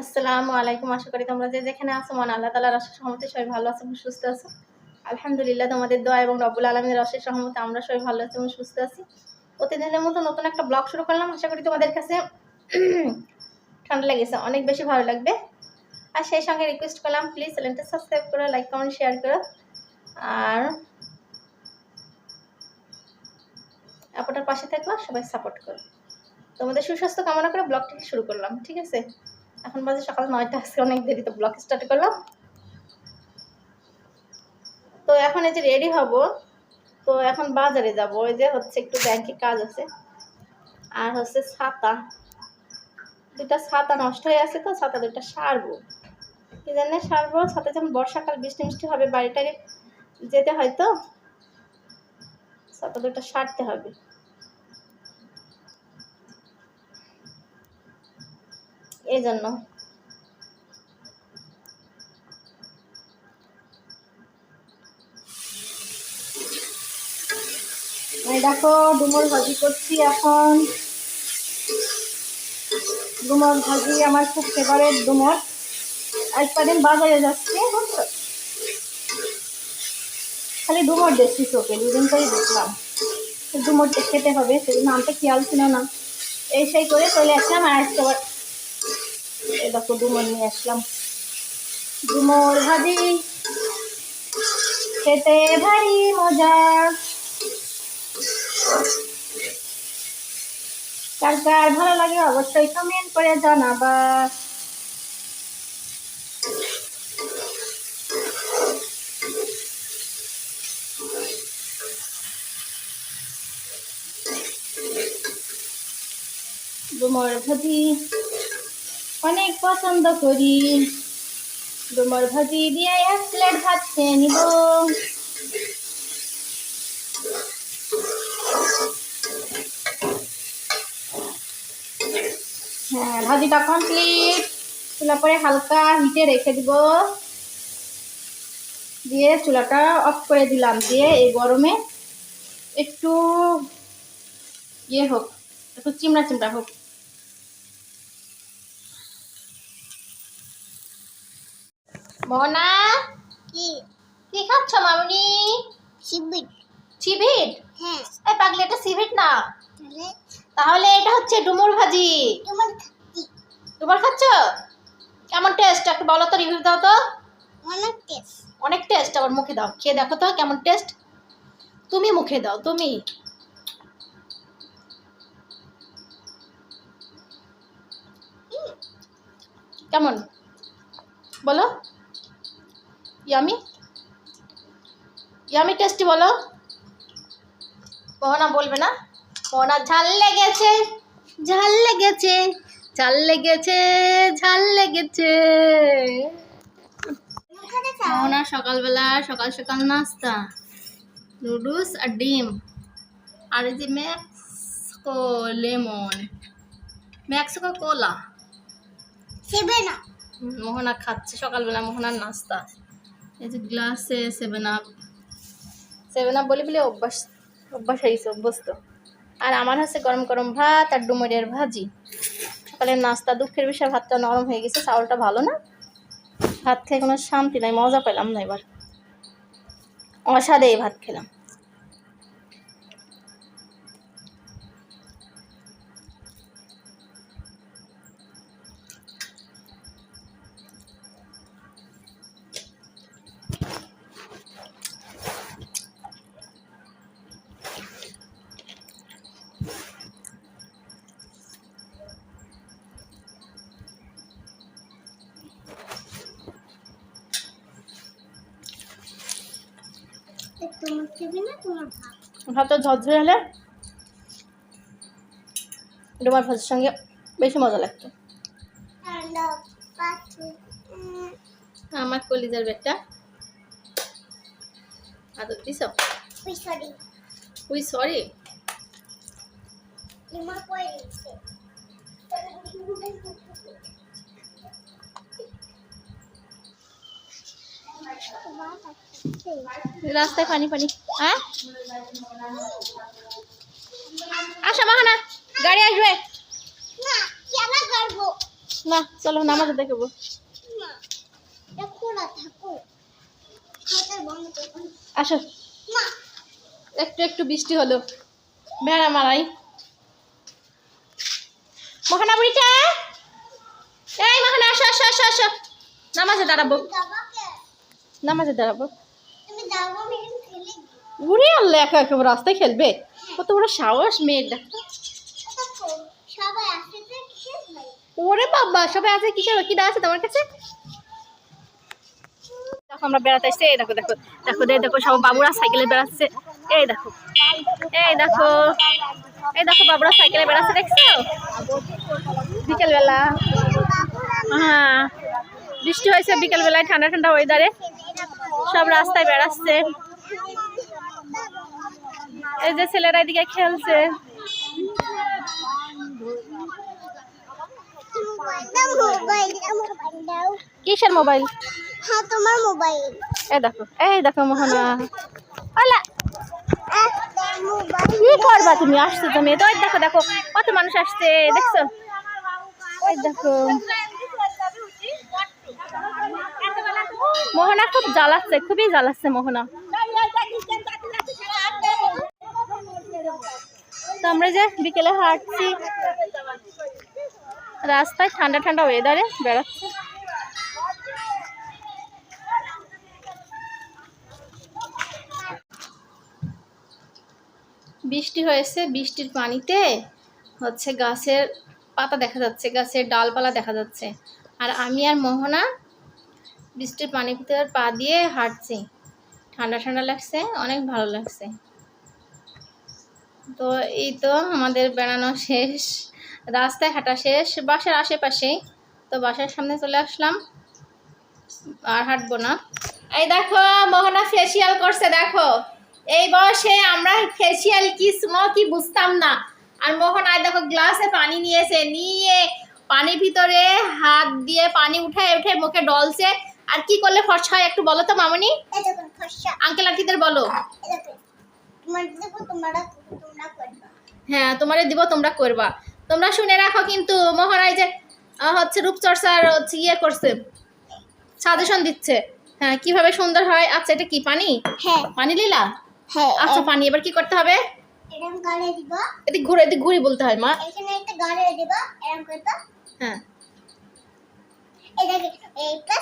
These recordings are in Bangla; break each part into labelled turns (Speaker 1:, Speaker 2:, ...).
Speaker 1: আসসালামু আলাইকুম। আশা করি তোমরা যে যেখানে আছো মন আল্লাহ তালার রসের সহমতে সবাই ভালো আছো এবং সুস্থ আছো। আলহামদুলিল্লাহ, তোমাদের দোয়া এবং রব্বুল আলমের রসের সহমতে আমরা সবাই ভালো আছি এবং সুস্থ আছি। প্রতিদিনের মতো নতুন একটা ব্লগ শুরু করলাম। আশা করি তোমাদের কাছে ঠান্ডা লেগেছে, অনেক বেশি ভালো লাগবে। আর সেই সঙ্গে রিকোয়েস্ট করলাম প্লিজ চ্যানেলটা সাবস্ক্রাইব করো লাইক কমেন্ট শেয়ার করো। আর আপনার পাশে থাকল সবাই সাপোর্ট করো। তোমাদের সুস্বাস্থ্য কামনা করে ব্লগটি শুরু করলাম, ঠিক আছে? এখন বাজে সকাল নয়টা, আজকে অনেক দেরিতে ব্লগ স্টার্ট করলাম। তো এখন এই যে রেডি হব, তো এখন বাজারে যাব। ওই যে হচ্ছে একটু ব্যাংকে কাজ আছে। আর হচ্ছে ছাতা। দুটা ছাতা নষ্ট হয়ে আছে তো, ছাতা দুটা সারবো। কি জানে সারবো, ছাতা যেমন বর্ষাকাল বৃষ্টি মিষ্টি হবে, বাড়ি টাড়ি যেতে হয় তো, ছাতা দুটা সারতে হবে। এই জন্য দেখো, ডুমুর ভাজি করছি এখন। ডুমুর ভাজি আমার খুব ফেভারেট ডুমুর। আজ কদিন বাজারে যাচ্ছি খালি ডুমুর দেখছি চোখে, দুদিন করেই দেখলাম। ডুমুরটা খেতে হবে সেদিন নামটা খেয়াল ছিল না। এই সেই করে চলে আসলাম আর দেখো ডুমুর নিয়ে আসলাম। ডুমুর ভাজি। খেতে ভারী মজা। কার কার ভালো লাগে অবশ্যই কমেন্ট করে জানাবা। ডুমর ভাজি। অনেক পছন্দ করি। ডুমর ভাজি দিয়ে এক প্লেট ভাত খেয়ে নিব। হ্যাঁ ভাজিটা কমপ্লিট চুলা পরে হালকা হিটে রেখে দিব। দিয়ে চুলাটা অফ করে দিলাম। দিয়ে এই গরমে একটু ইয়ে হোক, একটু চিমড়া চিমড়া হোক। মোহনা
Speaker 2: কি?
Speaker 1: কি খাচ্ছ মামনি?
Speaker 2: শিবির
Speaker 1: সিভিট?
Speaker 2: হ্যাঁ।
Speaker 1: এই পাগলি এটা সিভিট না।
Speaker 2: তাহলে?
Speaker 1: এটা হচ্ছে ডুমুর ভাজি।
Speaker 2: তোমার কি
Speaker 1: ডুমুর খাচ্ছ? কেমন টেস্ট একটু বলো তো রিভিউ দাও তো।
Speaker 2: অনেক টেস্ট
Speaker 1: অনেক টেস্ট আবার মুখে দাও। খেয়ে দেখো তো কেমন টেস্ট তুমি মুখে দাও তুমি। কেমন? বলো। ইয়ামি ইয়ামি টেস্টি বলো। মোহনা বলবে না। মোহনা ঝাল লেগেছে। ঝাল লেগেছে। ঝাল লেগেছে। ঝাল লেগেছে। মোহনা সকালবেলা সকাল সকাল নাস্তা। নুডলস আর ডিম। আর যে ম্যাক্সকো লেমন। ম্যাক্সকো কোলা।
Speaker 2: সেবে না।
Speaker 1: মোহনা খাচ্ছে সকালবেলা মোহনার নাস্তা। এই যে গ্লাসে সেভেন আপ সেভেন আপ বলে বলে অভ্যাস অভ্যাস হয়েছে অভ্যস্ত। আর আমার হচ্ছে গরম গরম ভাত আর ডুমুরের ভাজি। সকালে নাস্তা, দুঃখের বিষয়, ভাতটা নরম হয়ে গেছে, চাউলটা ভালো না। ভাত খেয়ে কোনো শান্তি নাই, মজা পেলাম না এবার। অসাদে এই ভাত খেলাম। ভাতটা ঝরঝরে হলে ডুমার ভাতের সঙ্গে বেশি মজা লাগতো। আমার কলিজার বেটটা আদর দিস উই সরি। রাস্তায় পানি পানি। হ্যাঁ আসো মাহানা গাড়ি আসবে।
Speaker 2: না
Speaker 1: চলো নামাজে দেখব আসো। একটু একটু বৃষ্টি হলো। বেড়া মারাই। মহানা বুড়িটা? এই মহানা আসো আসো আসো আসো। নামাজে দাঁড়াবো। নামাজে দাঁড়াবো। উড়ে আল্লাহ একা একা রাস্তায় খেলবে? কত বড় সাহস মেয়ের দেখো। ওরে বাবা সবাই আছে কিসের কি আছে তোমার কাছে? দেখো আমরা বেড়াতে এসেছি এই দেখো দেখো দেখো দেখো সব বাবুরা সাইকেলে বেড়াচ্ছে। এই দেখো এই দেখো এই দেখো বাবুরা সাইকেলে বেড়াচ্ছে দেখছ? বিকেলবেলা। হ্যাঁ বৃষ্টি হয়েছে বিকেলবেলায় ঠান্ডা ঠান্ডা ওয়েদারে সব রাস্তায় বেড়াচ্ছে। এই যে ছেলেরা এদিকে খেলছে। কিসের মোবাইল?
Speaker 2: হ্যাঁ তোমার মোবাইল।
Speaker 1: এই দেখো এই দেখো মোহনা।
Speaker 2: মোবাইল
Speaker 1: কি করবা তুমি? আসছো তুমি? তো দেখো দেখো কত মানুষ আসছে দেখছ? দেখো। মোহনা খুব জ্বালাচ্ছে, খুবই জ্বালাচ্ছে মোহনা। তো আমরা যে বিকেলে হাঁটছি, রাস্তায় ঠান্ডা ঠান্ডা ওয়েদারে বেড়াচ্ছে। বৃষ্টি হয়েছে, বৃষ্টির পানিতে হচ্ছে গাছের পাতা দেখা যাচ্ছে, গাছের ডালপালা দেখা যাচ্ছে। আর আমি আর মোহনা বৃষ্টির পানির ভিতরে পা দিয়ে হাঁটছি। ঠান্ডা ঠান্ডা লাগছে, অনেক ভালো লাগছে। তো এই তো আমাদের বেড়ানো শেষ। রাস্তায় হাঁটা শেষ, বাসার আশেপাশেই। তো বাসার সামনে চলে আসলাম। আর হাঁটবো না। এই দেখো, মোহনা ফেসিয়াল করছে, দেখো। এই বয়সে আমরা ফেসিয়াল কি স্নো কি বুঝতাম না। আর মোহন আয় দেখো গ্লাসে পানি নিয়েছে, নিয়ে পানির ভিতরে হাত দিয়ে পানি উঠায় উঠে মুখে ডলছে। আর কি করলে ফর্সা হয় একটু বলো তো মামনি? আঙ্কেল আন্টিদের বলো। হ্যাঁ তোমারে দিব তোমরা করবা। তোমরা শুনে রাখো কিন্তু মহারাজ যে হচ্ছে রূপচর্চার হচ্ছে ইয়ে করছে সাজেশন দিচ্ছে। হ্যাঁ কীভাবে সুন্দর হয়? আচ্ছা এটা কি পানি?
Speaker 2: হ্যাঁ।
Speaker 1: পানি লীলা?
Speaker 2: হ্যাঁ
Speaker 1: আচ্ছা পানি এবার কি করতে হবে?
Speaker 2: এরকম গালে দিবা।
Speaker 1: এদিক ঘুরে এদিক ঘুরি বলতে হয় মা।
Speaker 2: এখানে একটা গালে দিবা এরকম করবা।
Speaker 1: হ্যাঁ।
Speaker 2: দেখো এইটা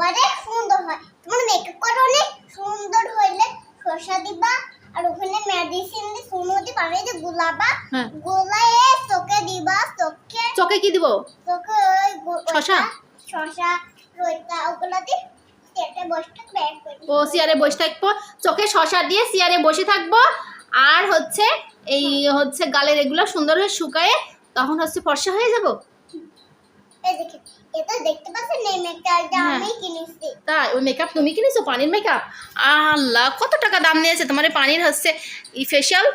Speaker 2: অনেক সুন্দর হয়। তোমার মেকআপ করে অনেক সুন্দর হইলে শসা দিবা আর ওখানে মেডিসিন দিয়ে সুমতি পানি দিয়ে গুলাবা।
Speaker 1: হ্যাঁ।
Speaker 2: গুলায়ে চোখে দিবা চোখে
Speaker 1: চোখে কি দিব?
Speaker 2: চোখে ওই
Speaker 1: শসা?
Speaker 2: শসা রইতা ওগুলা দিয়ে
Speaker 1: ও চেয়ারে বসে থাকব। চোখে শশা দিয়ে চেয়ারে বসে থাকব। আর হচ্ছে এই হচ্ছে গালের এগুলো সুন্দর হয়ে শুকায়ে তখন হচ্ছে ফর্সা হয়ে যাব? তাই ওই মেকআপ তুমি কিনেছো? পানির মেকআপ আল্লাহ কত টাকা দাম নিয়েছে? তোমার পানির হচ্ছে ই ফেশিয়াল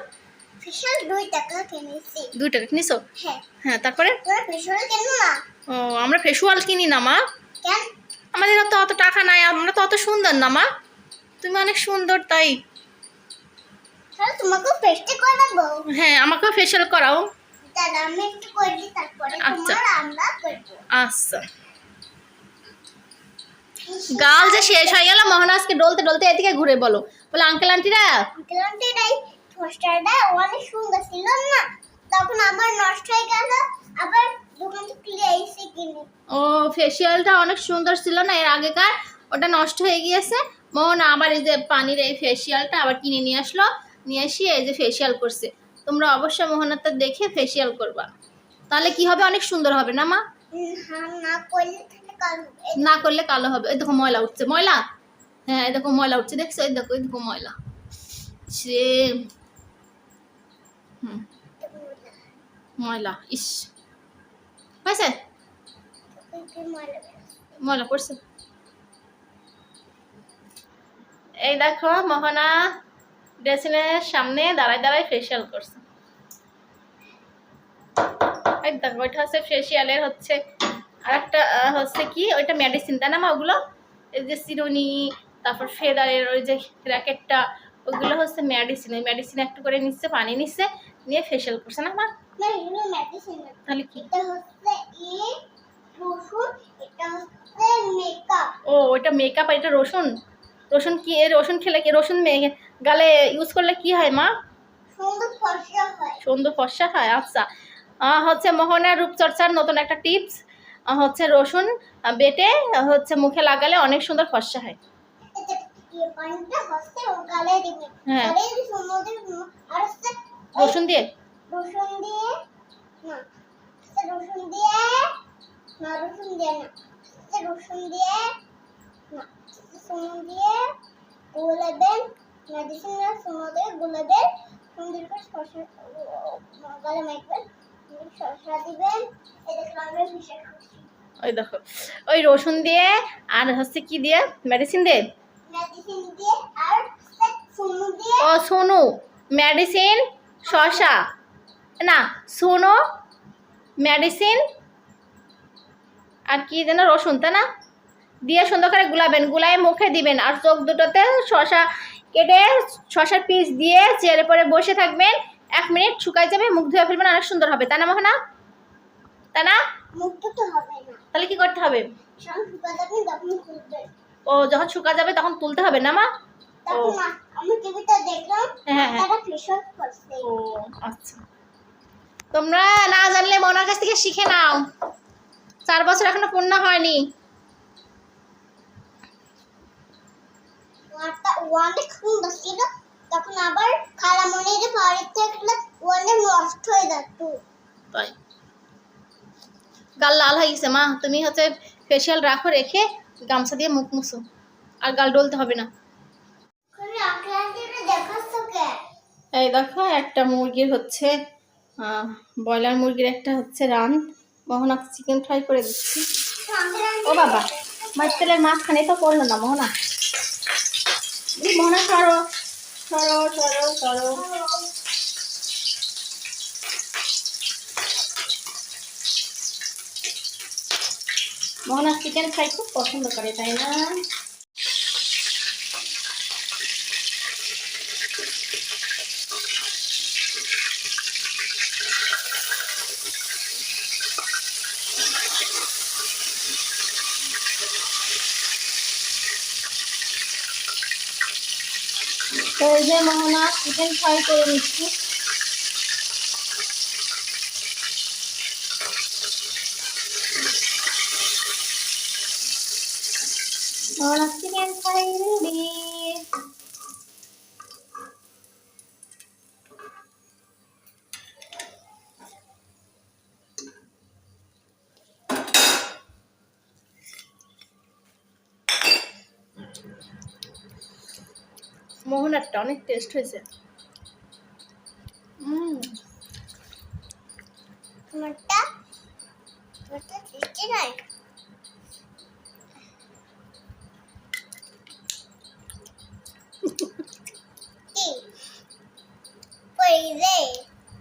Speaker 2: ফেশিয়াল দুই টাকা কিনেছি।
Speaker 1: দুই টাকা কিনেছো?
Speaker 2: হ্যাঁ।
Speaker 1: হ্যাঁ তারপরে?
Speaker 2: ফেশিয়াল কেন না
Speaker 1: ও আমরা ফেসওয়াল কিনি না মা।
Speaker 2: কেন?
Speaker 1: আমাদের তো অত টাকা নাই আমরা তো অত সুন্দর না মা। তুমি অনেক সুন্দর তাই।
Speaker 2: তোমাকে
Speaker 1: হ্যাঁ আমাকেও ফেশিয়াল করাও। আচ্ছা।
Speaker 2: করব
Speaker 1: আচ্ছা। গাল যে শেষ হয়ে গেল মোহন আজকে ডলতে ডলতে এদিকে ঘুরে বলো। বলে আঙ্কেল আন্টিরা
Speaker 2: গ্রান্টিটাই পোস্টারটা অনেক সুন্দর ছিল না? তখন আবার নষ্ট হয়ে গেল আবার দোকান থেকে এসে কিনে।
Speaker 1: ও অনেক সুন্দর ছিল না? এর আগেকার ওটা নষ্ট হয়ে গিয়েছে। মোহন আবার এই যে পানির এই ফেসিয়ালটা আবার কিনে নিয়ে আসলো। নিয়ে এসে এই যে ফেসিয়াল করছে। তোমরা অবশ্যই মোহনারটা দেখে ফেসিয়াল করবা। তাহলে কি হবে? অনেক সুন্দর হবে না, মা?
Speaker 2: না করলে কাল
Speaker 1: হবে। এই দেখো ময়লা উঠছে। ময়লা? হ্যাঁ এই দেখো ময়লা উঠছে। দেখছ? এই দেখো এই দেখো ময়লা। সে ময়লা, ইস। হয়েছে।
Speaker 2: ময়লা
Speaker 1: পড়ছে। এই দেখো, মোহনা। ড্রেসিনের সামনে দাঁড়ায় দাঁড়ায় ফেসিয়াল করছে। একদম ওইটা হচ্ছে ফেসিয়ালের হচ্ছে আর একটা হচ্ছে কি ওইটা মেডিসিন তাই না মা ওগুলো? এই যে সিরুনি তারপর ফেদারের ওই যে র্যাকেটটা ওগুলো হচ্ছে মেডিসিন ওই মেডিসিন একটু করে নিচ্ছে পানি নিচ্ছে নিয়ে ফেসিয়াল করছে না মা? তাহলে কি? ও ওইটা মেকআপ আর এটা রসুন? রসুন কি? রসুন খেলে কি? রসুন মেয়ে গালে ইউজ করলে কি হয় মা?
Speaker 2: সুন্দর ফর্সা হয়।
Speaker 1: আচ্ছা। হচ্ছে মোহনার রূপচর্চার নতুন একটা টিপস। হচ্ছে রসুন বেটে হচ্ছে মুখে লাগালে অনেক সুন্দর ফর্সা হয়। হ্যাঁ। রসুন দিয়ে?
Speaker 2: রসুন দিয়ে না রসুন দিয়ে না রসুন দিয়ে না রসুন দিয়ে না দিয়ে গুলাবেন মেডিসিন সুন্দর দিয়ে গুলাবেন সুন্দর করে শসা গালে মাখবেন শসা দিবেন এই আমরা মিশে খাচ্ছি
Speaker 1: ওই দেখো ওই রসুন দিয়ে আর হচ্ছে কি দিয়ে? মেডিসিন দিয়ে?
Speaker 2: মেডিসিন দিয়ে আর হচ্ছে দিয়ে.
Speaker 1: ও সোনু মেডিসিন শশা না সোনো মেডিসিন আর কি যেন রসুন তাই না? দিয়ে সুন্দর করে গুলাবেন গুলাই মুখে দিবেন আর চোখ দুটোতে শশা কেটে শশার পিস দিয়ে চেয়ারে পরে বসে থাকবেন। এক মিনিট শুকাই যাবে মুখ ধুয়ে ফেলবেন অনেক সুন্দর হবে। তাই না মোহনা? তাই না? তাহলে কি করতে হবে? ও যখন শুকা যাবে তখন তুলতে হবে না মা? হ্যাঁ, হ্যাঁ। ও আচ্ছা। তোমরা না জানলে মনার কাছ থেকে শিখে নাও। চার বছর এখনও পূর্ণ হয়নি।
Speaker 2: ওয়াটা অনেক সুন্দর ছিল তখন আবার খালামণির বাড়িতে থাকলে অনেক নষ্ট হয়ে যেত
Speaker 1: তাই গাল লাল হয়ে গেছে মা। তুমি হচ্ছে ফেসিয়াল রাখো রেখে গামছা দিয়ে মুখ মুছো। আর গাল ডলতে হবে না। এই দেখো একটা মুরগির হচ্ছে ব্রয়লার মুরগির একটা হচ্ছে রান। মোহনা চিকেন ফ্রাই করে দিচ্ছি। ও বাবা মাছ তেলের মাঝখানে তো পড়ল না মোহনা। মোহনা সরো সরো সরো সরো মোহনা চিকেন খাই খুব পছন্দ করে তাই না? তো এই যে মোহনা চিকেন ফ্রাই করে নিচ্ছি মোহনা চিকেন ফ্রাই রেডি মোহনারটা অনেক টেস্ট হয়েছে। হুম।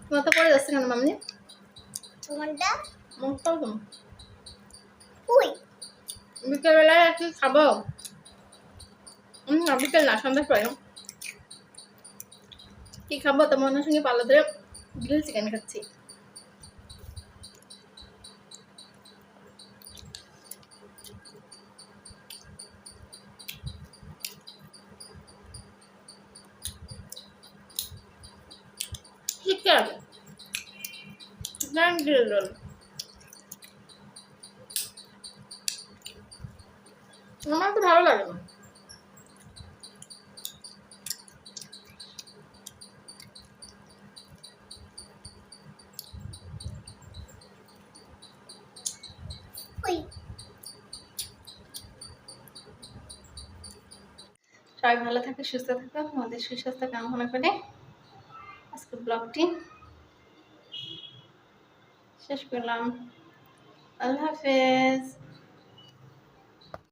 Speaker 2: তোমারটা
Speaker 1: পড়ে যাচ্ছে কেন মামনি?
Speaker 2: তোমারটা?
Speaker 1: মুখটাও তো
Speaker 2: কই?
Speaker 1: বিকেলবেলায় কি খাব? হুম না বিকেল না সন্ধ্যার পরে। কি খাব? তো মনের সঙ্গে পাল্লা ধরে গ্রিল চিকেন খাচ্ছি। আমার তো ভালো লাগে না। সবাই ভালো থাকে, সুস্থ থাকো। আমাদের সুস্বাস্থ্য কামনা করে আজকে ব্লগটি শেষ করলাম। আল্লাহ হাফেজ।